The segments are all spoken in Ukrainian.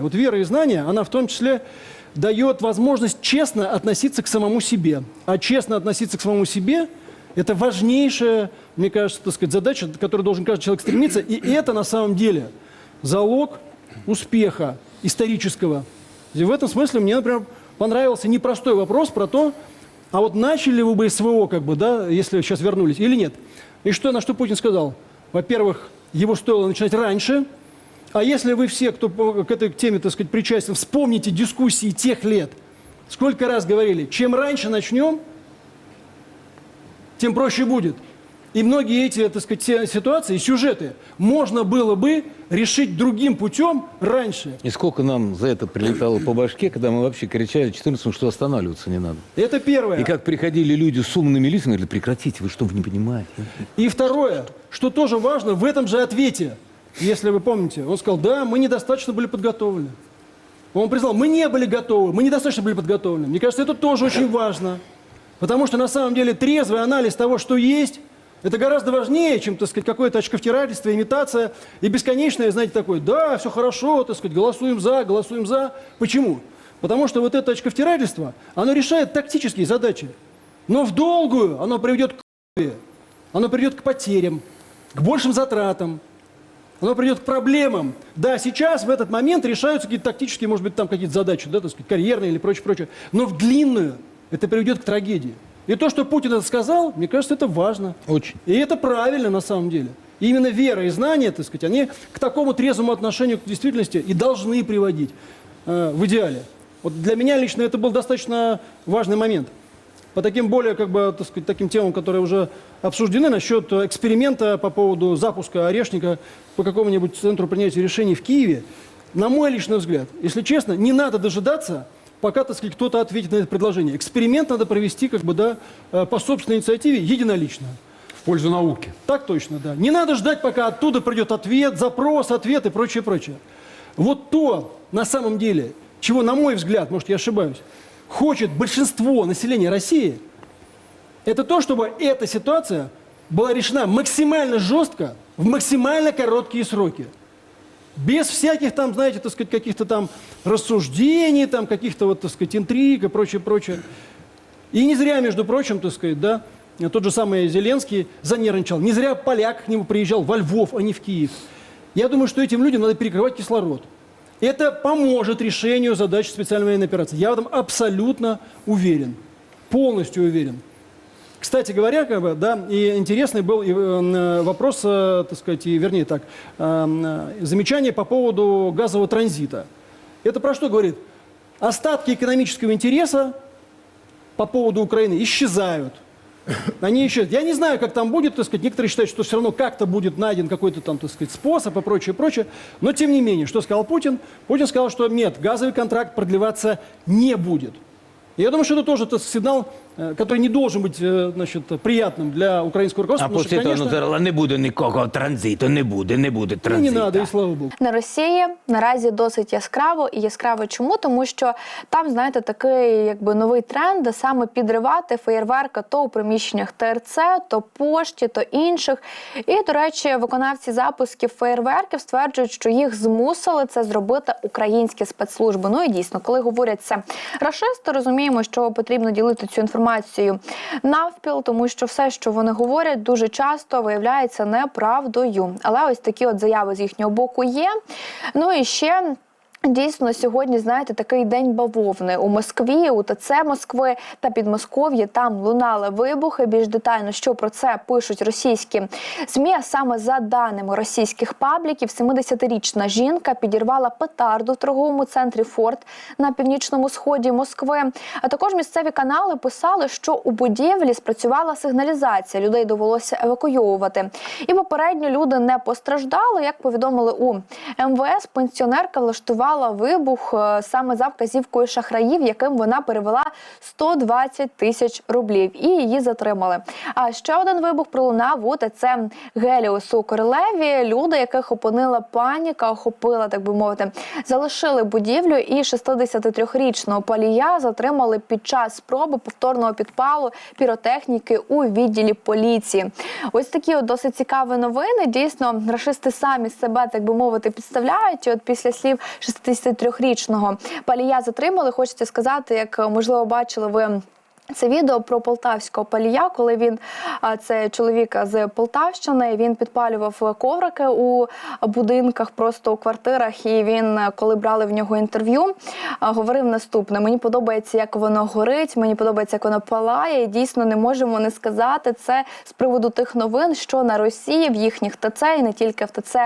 Вот вера и знание, она в том числе дает возможность честно относиться к самому себе. А честно относиться к самому себе – это важнейшая, мне кажется, так сказать, задача, к которой должен каждый человек стремиться. И это на самом деле залог успеха исторического. И в этом смысле мне, например, понравился непростой вопрос про то, а вот начали вы бы СВО, как бы, да, если сейчас вернулись, или нет? И что, на что Путин сказал? Во-первых, его стоило начинать раньше, а если вы все, кто к этой теме, так сказать, причастен, вспомните дискуссии тех лет, сколько раз говорили, чем раньше начнем, тем проще будет. И многие эти, так сказать, ситуации, сюжеты можно было бы решить другим путем раньше. И сколько нам за это прилетало по башке, когда мы вообще кричали 14 что останавливаться не надо. Это первое. И как приходили люди с умными лицами, говорили, прекратите, вы что, вы не понимаете? И второе, что тоже важно, в этом же ответе, если вы помните, он сказал, да, мы недостаточно были подготовлены. Он признал, мы не были готовы, мы недостаточно были подготовлены. Мне кажется, это тоже очень важно. Потому что на самом деле трезвый анализ того, что есть, это гораздо важнее, чем, так сказать, какое-то очковтирательство, имитация и бесконечное, знаете, такое, да, все хорошо, так сказать, голосуем за, голосуем за. Почему? Потому что вот это очковтирательство, оно решает тактические задачи. Но в долгую оно приведет к оно приведет к потерям, к большим затратам, оно придет к проблемам. Да, сейчас, в этот момент, решаются какие-то тактические, может быть, там какие-то задачи, да, так сказать, карьерные или прочее, прочее. Но в длинную это приведет к трагедии. И то, что Путин это сказал, мне кажется, это важно. Очень. И это правильно на самом деле. И именно вера и знания, так сказать, они к такому трезвому отношению к действительности и должны приводить э, в идеале. Вот для меня лично это был достаточно важный момент. По таким более, как бы, так сказать, таким темам, которые уже обсуждены насчет эксперимента по поводу запуска орешника по какому-нибудь центру принятия решений в Киеве, на мой личный взгляд, если честно, не надо дожидаться, пока, так сказать, кто-то ответит на это предложение. Эксперимент надо провести, как бы, да, э, по собственной инициативе, единолично. В пользу науки. Так точно, да. Не надо ждать, пока оттуда придет ответ, запрос, ответ и прочее, прочее. Вот то, на самом деле, чего, на мой взгляд, может, я ошибаюсь, хочет большинство населения России, это то, чтобы эта ситуация была решена максимально жестко, в максимально короткие сроки. Без всяких там, знаете, так сказать, каких-то там рассуждений, там каких-то вот, так сказать, интриг и прочее, прочее. И не зря, между прочим, так сказать, да, тот же самый Зеленский занервничал. Не зря поляк к нему приезжал во Львов, а не в Киев. Я думаю, что этим людям надо перекрывать кислород. Это поможет решению задач специальной военной операции. Я в этом абсолютно уверен. Полностью уверен. Кстати говоря, как бы, да, и интересный был и, э, вопрос, э, так сказать, и, вернее так, э, э, замечание по поводу газового транзита. Это про что говорит? Остатки экономического интереса по поводу Украины исчезают. Они исчезнут. Я не знаю, как там будет, так сказать, некоторые считают, что все равно как-то будет найден какой-то там, так сказать, способ и прочее, прочее. Но тем не менее, что сказал Путин? Путин сказал, что нет, газовый контракт продлеваться не будет. И я думаю, что это тоже тот сигнал, э, который не должен быть, э, значит, приятным для украинского А руководства. потому після что, того ну, конечно, зараз не буде нікого транзиту, не буде, не буде ну, транзиту. не надо, и слава богу. На Росії наразі досить яскраво і яскраво чому? Тому що там, знаєте, такий якби новий тренд, де саме підривати феєрверка то у приміщеннях ТРЦ, то пошті, то інших. І, до речі, виконавці запусків феєрверків стверджують, що їх змусили це зробити українські спецслужби. Ну і дійсно, коли говорять це рашисти, розуміємо, що потрібно ділити цю інформацію навпіл, тому що все, що вони говорять, дуже часто виявляється неправдою. Але ось такі от заяви з їхнього боку є. Ну і ще. Дійсно, сьогодні знаєте такий день бавовни у Москві, у ТЦ Москви та Підмосков'ї. Там лунали вибухи. Більш детально, що про це пишуть російські змі. А саме за даними російських пабліків, 70-річна жінка підірвала петарду в торговому центрі Форт на північному сході Москви. А також місцеві канали писали, що у будівлі спрацювала сигналізація. Людей довелося евакуйовувати. І попередньо люди не постраждали. Як повідомили у МВС, пенсіонерка влаштувала вибух е, саме за вказівкою шахраїв, яким вона перевела 120 тисяч рублів, і її затримали. А ще один вибух пролунав у ТЦ Геліус у Королеві. Люди, яких опинила паніка, охопила, так би мовити, залишили будівлю, і 63-річного палія затримали під час спроби повторного підпалу піротехніки у відділі поліції. Ось такі от досить цікаві новини. Дійсно, рашисти самі себе, так би мовити, підставляють. І от після слів 63-річного палія затримали. Хочеться сказати, як можливо бачили ви. Це відео про полтавського палія, коли він це чоловік з Полтавщини. Він підпалював коврики у будинках, просто у квартирах. І він, коли брали в нього інтерв'ю, говорив наступне: мені подобається, як воно горить, мені подобається, як воно палає. І дійсно не можемо не сказати це з приводу тих новин, що на Росії в їхніх ТЦ і не тільки в ТЦ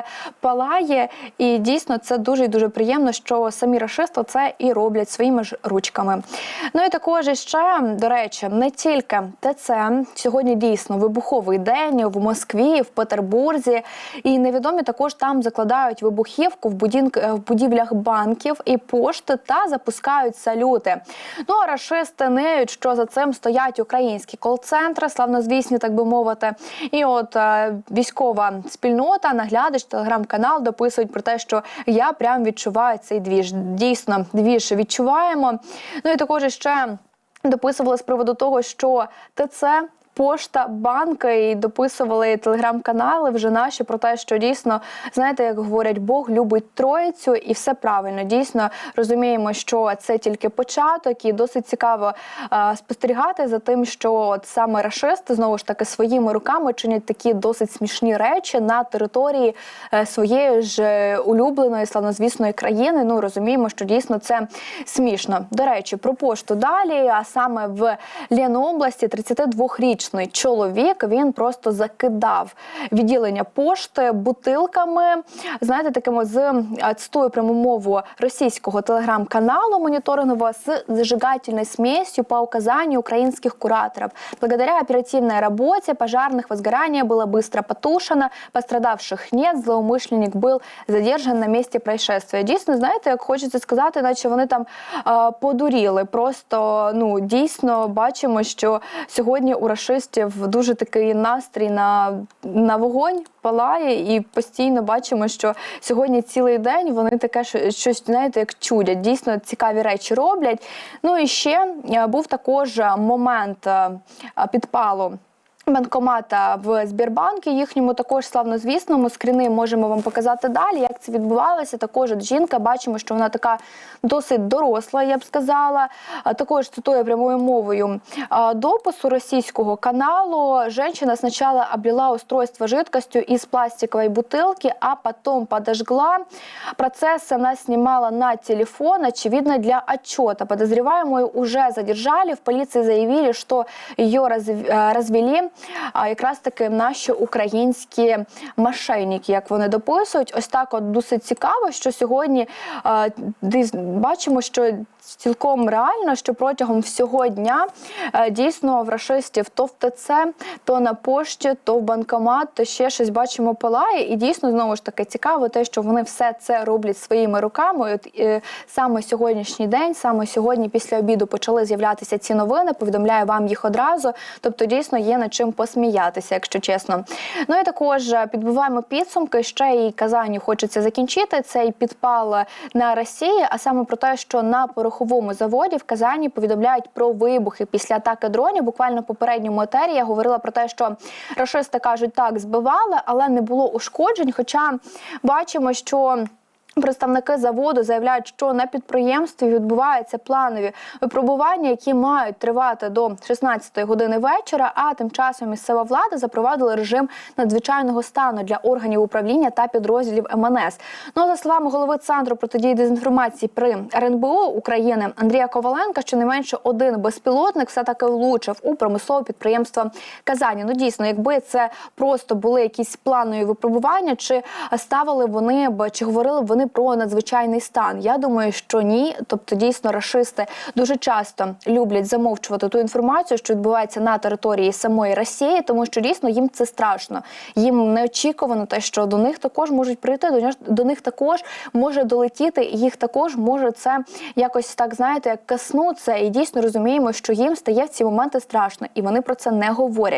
палає. І дійсно це дуже і дуже приємно, що самі рашисти це і роблять своїми ж ручками. Ну і також ще до речі, не тільки ТЦ сьогодні дійсно вибуховий день в Москві, в Петербурзі, і невідомі також там закладають вибухівку в будинк в будівлях банків і пошти та запускають салюти. Ну а рашисти неють, що за цим стоять українські кол-центри, славнозвісні, так би мовити. І от е, військова спільнота, наглядач, телеграм-канал дописують про те, що я прям відчуваю цей двіж. Дійсно, двіж відчуваємо. Ну і також ще дописували з приводу того, що ТЦ. Пошта, банки і дописували телеграм-канали вже наші про те, що дійсно знаєте, як говорять, Бог любить троїцю, і все правильно. Дійсно розуміємо, що це тільки початок, і досить цікаво е, спостерігати за тим, що от саме рашисти знову ж таки своїми руками чинять такі досить смішні речі на території е, своєї ж улюбленої славнозвісної країни. Ну розуміємо, що дійсно це смішно. До речі, про пошту далі. А саме в Ленобласті 32-річний чоловік він просто закидав відділення пошти бутилками. Знаєте, такими з е, цитую пряму мову російського телеграм-каналу моніторингового з зажигательной смесью по указанию украинских кураторов. Благодаря оперативной работе пожарных возгорание было быстро потушено, пострадавших нет, злоумышленник был задержан на місці происшествия. Дійсно, знаєте, як хочеться сказати, наче вони там е, подуріли. Просто ну дійсно бачимо, що сьогодні у рашистів дуже такий настрій на, на вогонь палає, і постійно бачимо, що сьогодні цілий день вони таке що- щось, знаєте, як чудять. Дійсно цікаві речі роблять. Ну і ще е, був також момент е, підпалу. Банкомата в Збірбанкі їхньому також славнозвісному скріни можемо вам показати далі. Як це відбувалося? Також от жінка бачимо, що вона така досить доросла, я б сказала. Також цитую прямою мовою допису російського каналу. Женщина сначала облила устройство жидкостью из пластиковой бутылки, а потом подожгла. Процесс она снимала на телефон, очевидно, для отчета. Подозреваемую уже задержали. В полиции заявили, что ее разв- развели а, якраз таки наші українські мошенники, як вони дописують. Ось так от досить цікаво, що сьогодні е, бачимо, що цілком реально, що протягом всього дня е, дійсно в рашистів то в ТЦ, то на пошті, то в банкомат, то ще щось бачимо палає. І дійсно знову ж таки цікаво, те, що вони все це роблять своїми руками. І От е, саме сьогоднішній день, саме сьогодні, після обіду, почали з'являтися ці новини. Повідомляю вам їх одразу. Тобто, дійсно є над чим посміятися, якщо чесно. Ну і також е, підбиваємо підсумки. Ще і Казаню хочеться закінчити цей підпал на Росії, а саме про те, що на пороховому заводі в Казані повідомляють про вибухи після атаки дронів. Буквально в попередньому етері я говорила про те, що рашисти кажуть, так збивали, але не було ушкоджень. Хоча бачимо, що. Представники заводу заявляють, що на підприємстві відбуваються планові випробування, які мають тривати до 16 години вечора. А тим часом місцева влада запровадила режим надзвичайного стану для органів управління та підрозділів МНС. Ну а за словами голови центру протидії дезінформації при РНБО України Андрія Коваленка, щонайменше один безпілотник все таки влучив у промислове підприємство Казані. Ну дійсно, якби це просто були якісь планові випробування, чи ставили вони б чи говорили б вони про надзвичайний стан? Я думаю, що ні. Тобто, дійсно, рашисти дуже часто люблять замовчувати ту інформацію, що відбувається на території самої Росії, тому що дійсно їм це страшно. Їм неочікувано те, що до них також можуть прийти, до нього- до них також може долетіти, їх також може це якось так знаєте, як каснуться. І дійсно розуміємо, що їм стає в ці моменти страшно, і вони про це не говорять.